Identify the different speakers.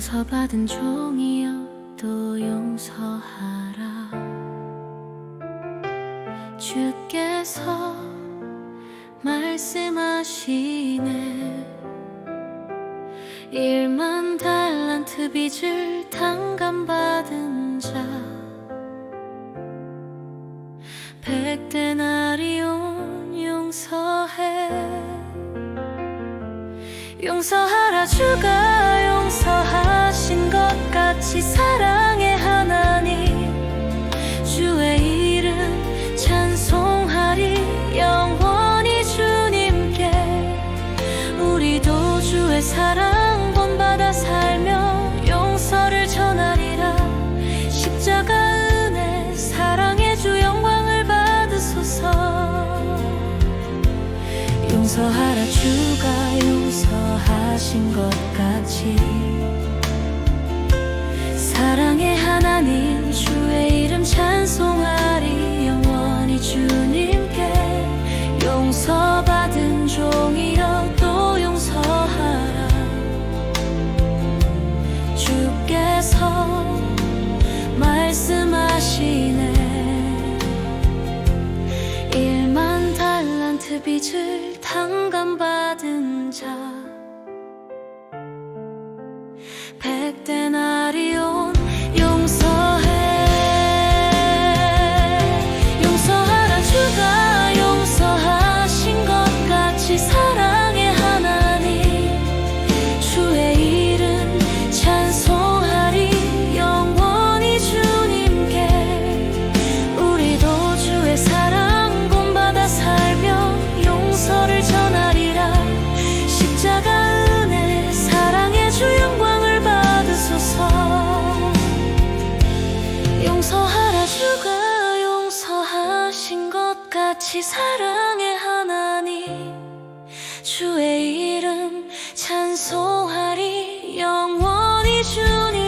Speaker 1: 용서받은 종이여 또 용서하라. 주께서 말씀하시네. 일만 달란트 빚을 당감받은 자. 백대나리온 용서해. 용서하라 주가 용서하신 것 같이 사랑의 하나님. 주의 이름 찬송하리. 영원히 주님께 우리도 주의 사랑 본받아 살며 용서를 전하리라. 십자가 은혜 사랑의 주 영광을 받으소서. 용서하라 주가 용서하신 것 같이 주님께 용서받은 종이여 또 용서하라. 주께서 말씀하시네. 일만 달란트 빚을 당감받은 자 다시 사랑해 하나님. 주의 이름 찬송하리. 영원히 주님.